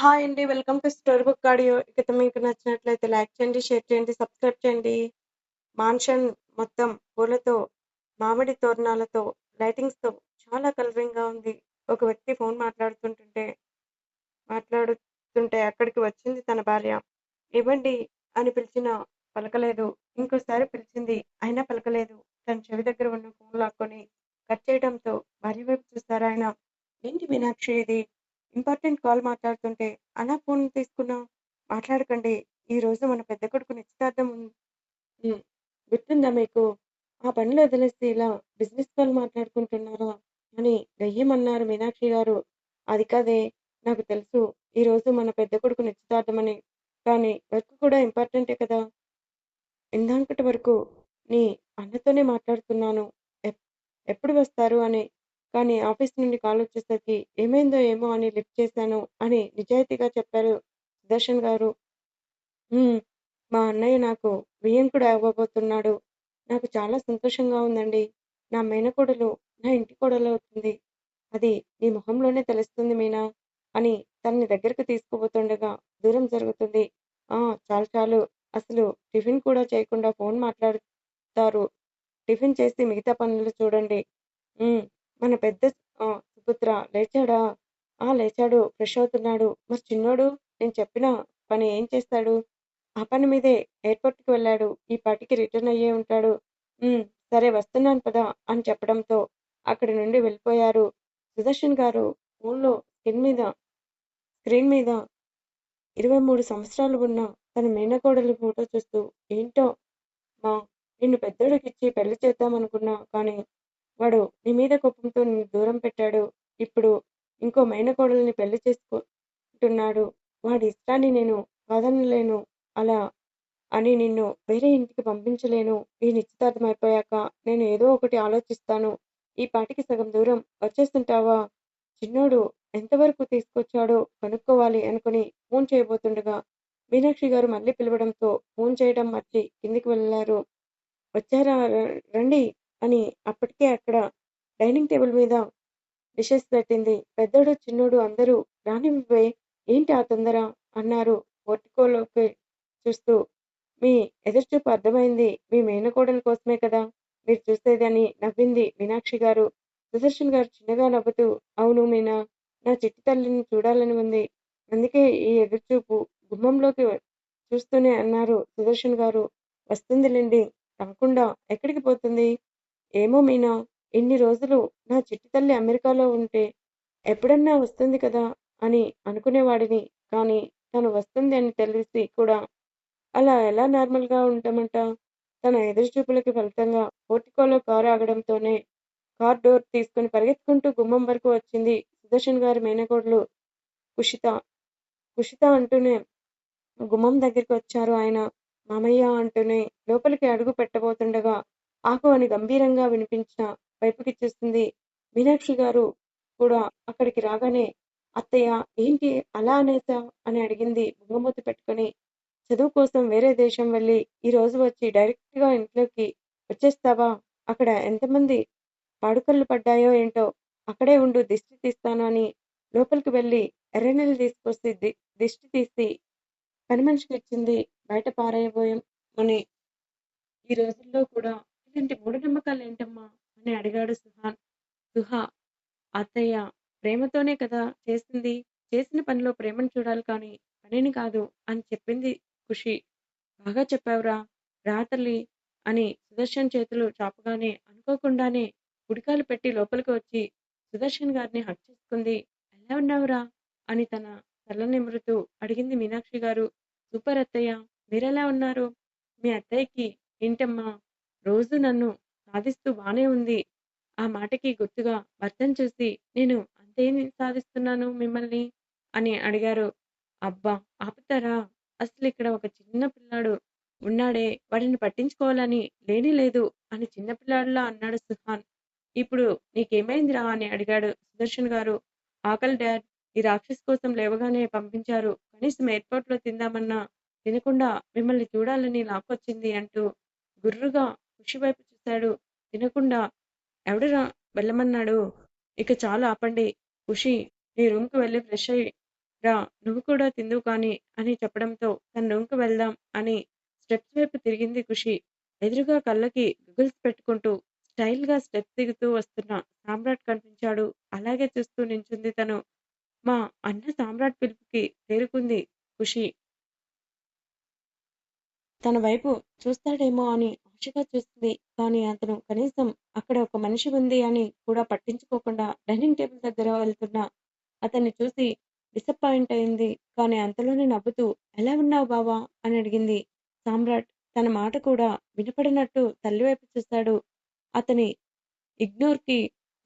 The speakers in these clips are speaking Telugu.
హాయ్ అండి. Welcome to story book audio. ఇక మీకు నచ్చినట్లయితే లైక్ చేయండి, షేర్ చేయండి, సబ్స్క్రైబ్ చేయండి. మాన్షన్ మొత్తం పూలతో, మామిడి తోరణాలతో, లైటింగ్స్‌తో చాలా కలరింగ్‌గా ఉంది. ఒక వ్యక్తి ఫోన్ మాట్లాడుతుంటుంటే మాట్లాడుతుంటే అక్కడికి వచ్చింది తన భార్య. ఇవ్వండి అని పిలిచిన పలకలేదు. ఇంకోసారి పిలిచింది. అయినా పలకలేదు. తన చెవి దగ్గర ఉన్న ఫోన్ లాక్కొని కట్ చేయడంతో భార్య వైపు చూసారాయన. ఏంటి మీనాక్షి ఇది? ఇంపార్టెంట్ కాల్ మాట్లాడుతుంటే అలా ఫోన్ తీసుకున్నావు? మాట్లాడకండి. ఈ రోజు మన పెద్ద కొడుకు నిశ్చితార్థం ఉంది. గుర్తుందా మీకు? ఆ పనులు వదిలేసి ఇలా బిజినెస్ కాల్ మాట్లాడుకుంటున్నారా? అని వెయ్యమన్నారు మీనాక్షి గారు. అది కాదే నాకు తెలుసు. ఈ రోజు మన పెద్ద కొడుకు నిశ్చితార్థమని. కానీ వర్క్ కూడా ఇంపార్టెంటే కదా! ఇందాకటి వరకు నీ అన్నతోనే మాట్లాడుతున్నాను. ఎప్ ఎప్పుడు వస్తారు అని. కానీ ఆఫీస్ నుండి కాల్ వచ్చేసరికి ఏమైందో ఏమో అని లిఫ్ట్ చేశాను అని నిజాయితీగా చెప్పారు సుదర్శన్ గారు. మా అన్నయ్య నాకు వియంకుడు అవ్వబోతున్నాడు. నాకు చాలా సంతోషంగా ఉందండి. నా మేనకోడలు నా ఇంటి కోడలవుతుంది. అది నీ మొహంలోనే తెలుస్తుంది మీనా అని తనని దగ్గరకు తీసుకుపోతుండగా దూరం జరుగుతుంది. ఆ! చాలు చాలు. అసలు టిఫిన్ కూడా చేయకుండా ఫోన్ మాట్లాడుతారు. టిఫిన్ చేసి మిగతా పనులు చూడండి. మన పెద్ద సుభద్ర సుపుత్ర లేచాడా? ఆ! లేచాడు. ఫ్రెష్ అవుతున్నాడు. మరి చిన్నోడు? నేను చెప్పిన పని ఏం చేస్తాడు? ఆ పని మీదే ఎయిర్‌పోర్ట్‌కి వెళ్ళాడు. ఈ పాటికి రిటర్న్ అయ్యే ఉంటాడు. సరే వస్తున్నాను పదా అని చెప్పడంతో అక్కడి నుండి వెళ్ళిపోయారు. సుదర్శన్ గారు ఫోన్‌లో స్క్రీన్ మీద స్క్రీన్ మీద 23 సంవత్సరాలు ఉన్న తన మేనకోడలి ఫోటో చూస్తూ ఏంటో మా నిన్ను పెద్దోడికిచ్చి పెళ్ళి చేద్దామనుకున్నా కానీ వాడు నీ మీద కోపంతో నిన్ను దూరం పెట్టాడు. ఇప్పుడు ఇంకో మేనకోడల్ని పెళ్ళి చేసుకుంటున్నాడు. వాడి ఇష్టాన్ని నేను వదనలేను అలా అని నిన్ను వేరే ఇంటికి పంపించలేను. ఈ నిశ్చితార్థం అయిపోయాక నేను ఏదో ఒకటి ఆలోచిస్తాను. ఈ పాటికి సగం దూరం వచ్చేస్తుంటావా చిన్నోడు ఎంతవరకు తీసుకొచ్చాడో కనుక్కోవాలి అనుకుని ఫోన్ చేయబోతుండగా మీనాక్షి గారు మళ్ళీ పిలవడంతో ఫోన్ చేయడం మర్చి కిందికి వెళ్ళారు వచ్చారా రండి అని అప్పటికే అక్కడ డైనింగ్ టేబుల్ మీద డిషెస్ పెట్టింది. పెద్దోడు, చిన్నోడు అందరూ రానివ్వే ఏంటి ఆ తొందర? అన్నారు పోర్టికోలోకి చూస్తూ. మీ ఎదురుచూపు అర్థమైంది. మీ మేనకోడల కోసమే కదా మీరు చూసేది అని నవ్వింది మీనాక్షి గారు. సుదర్శన్ గారు చిన్నగా నవ్వుతూ అవును మీనా నా చిట్టి తల్లిని చూడాలని ఉంది. అందుకే ఈ ఎదురుచూపు గుమ్మంలోకి చూస్తూనే అన్నారు సుదర్శన్ గారు. వస్తుందిలెండి. రాకుండా ఎక్కడికి పోతుంది? ఏమో మీనా ఇన్ని రోజులు నా చిట్టి తల్లి అమెరికాలో ఉంటే ఎప్పుడన్నా వస్తుంది కదా అని అనుకునేవాడిని. కానీ తను వస్తుంది అని తెలిసి కూడా అలా ఎలా నార్మల్‌గా ఉంటామంట? తన ఎదురుచూపులకి ఫలితంగా పోర్టికోలో కారు ఆగడంతోనే కార్ డోర్ తీసుకుని పరిగెత్తుకుంటూ గుమ్మం వరకు వచ్చింది సుదర్శన్ గారి మేనకోడలు కుషిత. కుషిత అంటూనే గుమ్మం దగ్గరికి వచ్చారు ఆయన. మామయ్య అంటూనే లోపలికి అడుగు పెట్టబోతుండగా ఆకు అని గంభీరంగా వినిపించిన వైపుకి చూసింది. మీనాక్షి గారు కూడా అక్కడికి రాగానే అత్తయ్య ఏంటి అలా అనేసా అని అడిగింది బొంగమూతి పెట్టుకుని. చదువు కోసం వేరే దేశం వెళ్ళి ఈ రోజు వచ్చి డైరెక్ట్‌గా ఇంట్లోకి వచ్చేస్తావా? అక్కడ ఎంతమంది పాడుకళ్ళు పడ్డాయో ఏంటో అక్కడే ఉండు దిష్టి తీస్తాను అని లోపలికి వెళ్ళి ఎర్రనీళ్ళు తీసుకొస్తే ది దిష్టి తీసి పని మనిషికి ఇచ్చింది బయట పారేయబోయమని. ఈ రోజుల్లో కూడా ఇలాంటి మూఢనమ్మకాలేంటమ్మా? అని అడిగాడు సుహాన్. సుహా అత్తయ్య ప్రేమతోనే కదా చేసింది. చేసిన పనిలో ప్రేమను చూడాలి కానీ పనిని కాదు అని చెప్పింది ఖుషి. బాగా చెప్పావురా! రా అని సుదర్శన్ చేతులు చాపగానే అనుకోకుండానే గుడికాలు పెట్టి లోపలికి వచ్చి సుదర్శన్ గారిని హక్ చేసుకుంది. ఎలా ఉన్నావురా? అని తన తల అడిగింది మీనాక్షి గారు. సూపర్ అత్తయ్య మీరెలా ఉన్నారు? మీ అత్తయ్యకి ఏంటమ్మా రోజూ నన్ను సాధిస్తూ బానే ఉంది. ఆ మాటకి గుర్తుగా భర్తను చూసి నేను అంతేం సాధిస్తున్నాను మిమ్మల్ని? అని అడిగారు. అబ్బా ఆపుతారా? అసలిక్కడ ఒక చిన్న పిల్లాడు ఉన్నాడే వాడిని పట్టించుకోవాలని లేనే లేదు అని చిన్న పిల్లాడిలా అన్నాడు సుహాన్. ఇప్పుడు నీకేమైందిరా? అని అడిగాడు సుదర్శన్ గారు. ఆకలి డాడ్ ఈ రాక్షసి కోసం లేవగానే పంపించారు. కనీసం ఎయిర్‌పోర్ట్‌లో తిందామన్నా తినకుండా మిమ్మల్ని చూడాలని లాక్కొచ్చింది అంటూ గుర్రుగా ఖుషి వైపు చూశాడు. తినకుండా ఎవడురా వెళ్ళమన్నాడు? ఇక చాలు ఆపండి. ఖుషి నీ రూమ్‌కి వెళ్ళి ఫ్రెష్ అయ్యి రా నువ్వు కూడా తిందువు కానీ అని చెప్పడంతో తన రూమ్‌కి వెళ్దాం అని స్టెప్స్ వైపు తిరిగింది ఖుషి. ఎదురుగా కళ్ళకి గుగుల్స్ పెట్టుకుంటూ స్టైల్‌గా స్టెప్స్ దిగుతూ వస్తున్న సామ్రాట్ కనిపించాడు. అలాగే చూస్తూ నించుంది తను. మా అన్న సామ్రాట్ పిలుపుకి తేరుకుంది ఖుషి. తన వైపు చూస్తాడేమో అని ఆశగా చూస్తుంది కానీ అతను కనీసం అక్కడ ఒక మనిషి ఉంది అని కూడా పట్టించుకోకుండా డైనింగ్ టేబుల్ దగ్గర వెళ్తున్న అతన్ని చూసి డిసప్పాయింట్ అయింది. కానీ అంతలోనే నవ్వుతూ ఎలా ఉన్నావు బావా? అని అడిగింది. సామ్రాట్ తన మాట కూడా వినపడినట్టు తల్లివైపు చూశాడు. అతని ఇగ్నోర్‌కి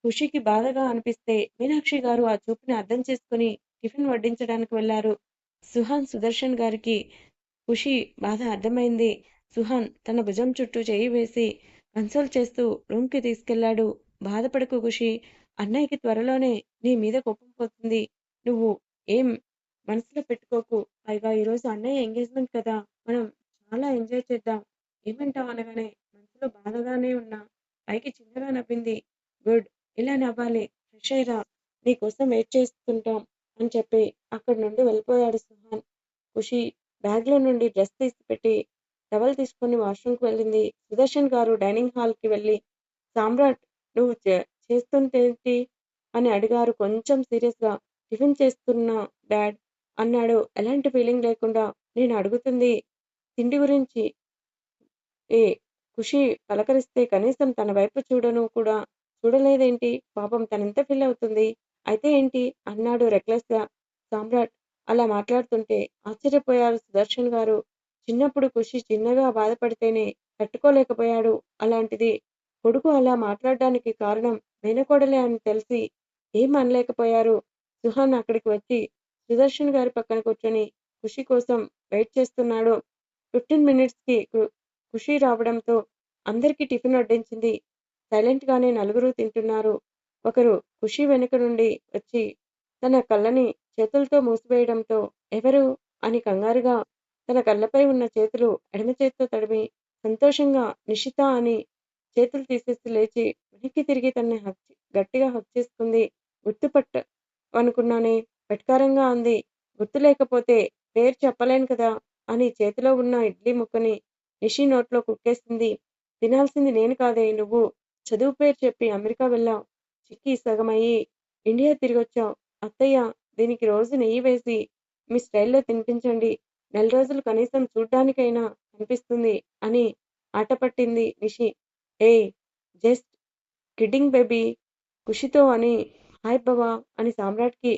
ఖుషికి బాధగా అనిపిస్తే మీనాక్షి గారు ఆ చూపుని అర్థం చేసుకుని టిఫిన్ వడ్డించడానికి వెళ్ళారు. సుహాన్ సుదర్శన్ గారికి ఖుషి బాధ అర్థమైంది. సుహాన్ తన భుజం చుట్టూ చేయి వేసి కన్సోల్ చేస్తూ రూమ్‌కి తీసుకెళ్ళాడు. బాధపడకు ఖుషి అన్నయ్యకి త్వరలోనే నీ మీద కోపం పోతుంది. నువ్వు ఏం మనసులో పెట్టుకోకు. పైగా ఈరోజు అన్నయ్య ఎంగేజ్‌మెంట్ కదా! మనం చాలా ఎంజాయ్ చేద్దాం. ఏమంటావు అనగానే మనసులో బాధగానే ఉన్నా పైకి చిన్నగా నవ్వింది. గుడ్. ఇలా నవ్వాలి. ఫ్రెష్ అయ్యిరా. నీ కోసం వెయిట్ చేస్తుంటాం అని చెప్పి అక్కడి నుండి వెళ్ళిపోయాడు సుహాన్. ఖుషి బ్యాగ్‌లో నుండి డ్రెస్ తీసి పెట్టి టవల్ తీసుకొని వాష్‌రూమ్‌కి వెళ్ళింది. సుదర్శన్ గారు డైనింగ్ హాల్‌కి వెళ్ళి సామ్రాట్ నువ్వు చే అని అడిగారు కొంచెం సీరియస్‌గా. టిఫిన్ చేస్తున్నా డాడ్ అన్నాడు ఎలాంటి ఫీలింగ్ లేకుండా. నేను అడుగుతుంది తిండి గురించి. ఏ ఖుషి పలకరిస్తే కనీసం తన వైపు చూడను కూడా చూడలేదేంటి? పాపం తనెంత ఫీల్ అవుతుంది? అయితే ఏంటి? అన్నాడు రెక్లెస్‌గా. సామ్రాట్ అలా మాట్లాడుతుంటే ఆశ్చర్యపోయారు సుదర్శన్ గారు. చిన్నప్పుడు ఖుషి చిన్నగా బాధపడితేనే తట్టుకోలేకపోయాడు. అలాంటిది కొడుకు అలా మాట్లాడడానికి కారణం మేనకోడలే అని తెలిసి ఏం అనలేకపోయారు. సుహాన్ అక్కడికి వచ్చి సుదర్శన్ గారి పక్కన కూర్చొని ఖుషి కోసం వెయిట్ చేస్తున్నాడు. ఫిఫ్టీన్ మినిట్స్‌కి కు ఖుషి రావడంతో అందరికీ టిఫిన్ వడ్డించింది. సైలెంట్ గానే నలుగురు తింటున్నారు. ఒకరు ఖుషి వెనుక నుండి వచ్చి తన కళ్ళని చేతులతో మూసివేయడంతో ఎవరు? అని కంగారుగా తన కళ్ళపై ఉన్న చేతులు ఎడమ చేతితో తడిమి సంతోషంగా నిషిత అని చేతులు తీసేసి లేచి వెనక్కి తిరిగి తనని హక్ గట్టిగా హక్ చేసుకుంది. గుర్తుపట్ట అనుకున్నానే వెటకారంగా అంది. గుర్తు లేకపోతే పేరు చెప్పలేను కదా! అని చేతిలో ఉన్న ఇడ్లీ ముక్కని నిషి నోట్లో కుక్కేసింది. తినాల్సింది నేను కాదే నువ్వు. చదువు పేరు చెప్పి అమెరికా వెళ్ళావు చిక్కి సగమయ్యి ఇండియా తిరిగొచ్చావు అత్తయ్య దీనికి రోజు నెయ్యి వేసి మీ స్టైల్‌లో తినిపించండి. నెల రోజులు కనీసం చూడ్డానికైనా కనిపిస్తుంది అని ఆటపట్టింది నిషి. ఏ జస్ట్ కిడ్డింగ్ బేబీ ఖుషితో అని హాయ్ బావ అని సామ్రాట్‌కి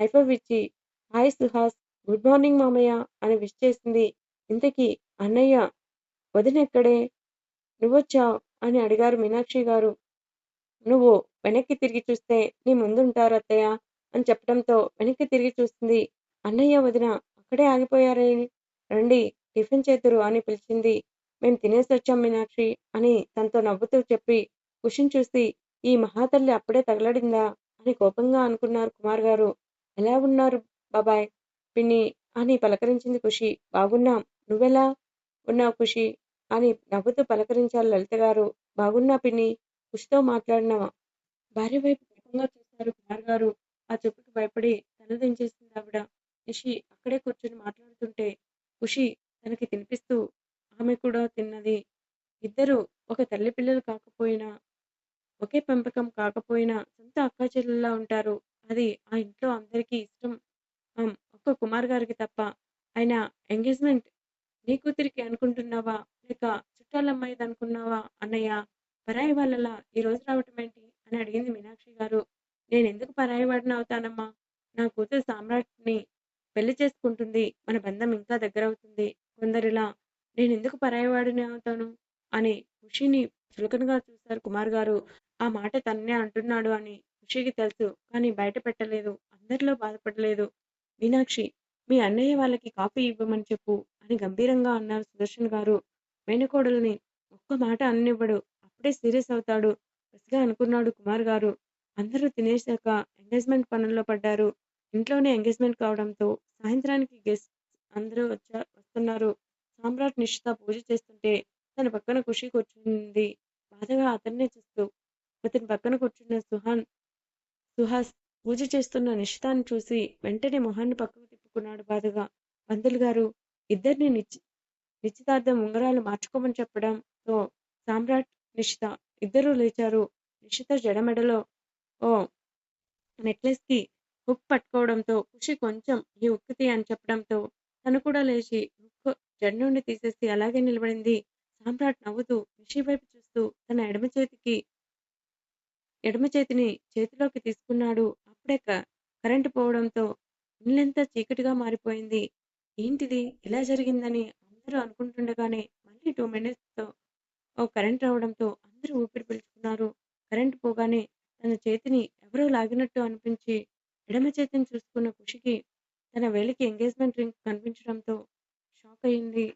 హైఫవ్ ఇచ్చి హాయ్ సుహాస్ గుడ్ మార్నింగ్ మామయ్య అని విష్ చేసింది. ఇంతకీ అన్నయ్య వదినెక్కడే? నువ్వొచ్చా అని అడిగారు మీనాక్షి గారు. నువ్వు వెనక్కి తిరిగి చూస్తే నీ ముందుంటారు అత్తయ్య అని చెప్పడంతో వెనక్కి తిరిగి చూసింది. అన్నయ్య వదిన అక్కడే ఆగిపోయారే రండి టిఫిన్ చేద్దురు అని పిలిచింది. మేం తినేసొచ్చాం మీనాక్షి అని తనతో నవ్వుతూ చెప్పి కుషిని చూసి ఈ మహాతల్లి అప్పుడే తగలడిందా? అని కోపంగా అనుకున్నారు కుమార్ గారు. ఎలా ఉన్నారు బాబాయ్, పిన్ని అని పలకరించింది ఖుషి. బాగున్నాం. నువ్వెలా ఉన్నావు ఖుషి అని నవ్వుతూ పలకరించారు లలిత గారు. బాగున్నా పిన్ని ఖుషితో మాట్లాడిన భార్య వైపు కోపంగా చూశారు కుమార్ గారు. ఆ చూపుకి భయపడి తలదించేసింది ఆవిడ నిషి అక్కడే కూర్చొని మాట్లాడుతుంటే ఖుషి తనకి తినిపిస్తూ ఆమె కూడా తిన్నది. ఇద్దరు ఒక తల్లి పిల్లలు కాకపోయినా, ఒకే పెంపకం కాకపోయినా సొంత అక్కాచెల్లెల్లా ఉంటారు. అది ఆ ఇంట్లో అందరికీ ఇష్టం ఒక్క కుమార్ గారికి తప్ప. ఆయన ఎంగేజ్‌మెంట్ నీ కూతురికి అనుకుంటున్నావా? లేక చుట్టాలమ్మాయిదనుకున్నావా అన్నయ్య? పరాయి వాళ్ళలా ఈ రోజు రావటం ఏంటి అని అడిగింది మీనాక్షి గారు. నేను ఎందుకు పరాయవాడిని అవుతానమ్మా? నా కూతురు సామ్రాట్‌ని పెళ్ళి చేసుకుంటుంది. మన బంధం ఇంకా దగ్గర అవుతుంది కొందరిలా నేను ఎందుకు పరాయివాడిని అవుతాను? అని ఖుషిని చులకనగా చూశారు కుమార్ గారు. ఆ మాట తన్నే అంటున్నాడు అని ఖుషికి తెలుసు. కానీ బయట పెట్టలేదు. అందరిలో బాధపడలేదు. మీనాక్షి మీ అన్నయ్య వాళ్ళకి కాఫీ ఇవ్వమని చెప్పు అని గంభీరంగా అన్నారు సుదర్శన్ గారు. మేనకోడల్ని ఒక్క మాట అన్నివ్వడు అప్పుడే సీరియస్ అవుతాడు బస్గా అనుకున్నాడు కుమార్ గారు. అందరూ తినేశాక ఎంగేజ్‌మెంట్ పనుల్లో పడ్డారు. ఇంట్లోనే ఎంగేజ్‌మెంట్ కావడంతో సాయంత్రానికి గెస్ట్స్ అందరూ వచ్చా వస్తున్నారు. సామ్రాట్, నిషిత పూజ చేస్తుంటే తన పక్కన ఖుషి కూర్చుంది బాధగా అతన్నే చూస్తూ. అతని పక్కన కూర్చున్న సుహాన్ సుహాస్ పూజ చేస్తున్న నిషితాని చూసి వెంటనే మొహాన్ని పక్కకు తిప్పుకున్నాడు బాధగా. పంతులు గారు ఇద్దరిని నిశ్చి నిశ్చితార్థం ఉంగరాలు మార్చుకోమని చెప్పడంతో సామ్రాట్, నిషిత ఇద్దరూ లేచారు. నిషిత జడమెడలో ఓ నెక్లెస్కి హుక్ పట్టుకోవడంతో ఖుషి కొంచెం ఈ హుక్ తీ అని చెప్పడంతో తను కూడా లేచి హుక్ జడ నుండి తీసేసి అలాగే నిలబడింది. సామ్రాట్ నవ్వుతూ నిషి వైపు చూస్తూ తన ఎడమ చేతికి ఎడమ చేతిని చేతిలోకి తీసుకున్నాడు. అప్పుడే క- కరెంటు పోవడంతో ఇల్లంతా చీకటిగా మారిపోయింది. ఏంటిది ఇలా జరిగిందని అందరూ అనుకుంటుండగానే మళ్ళీ టూ మినిట్స్తో ఓ కరెంట్ రావడంతో అందరూ ఊపిరి పీల్చుకున్నారు. కరెంటు పోగానే తన చేతిని ఎవరో లాగినట్టు అనిపించి ఎడమ చేతిని చూసుకున్న ఖుషికి తన వేలికి ఎంగేజ్మెంట్ రింగ్ కనిపించడంతో షాక్ అయింది.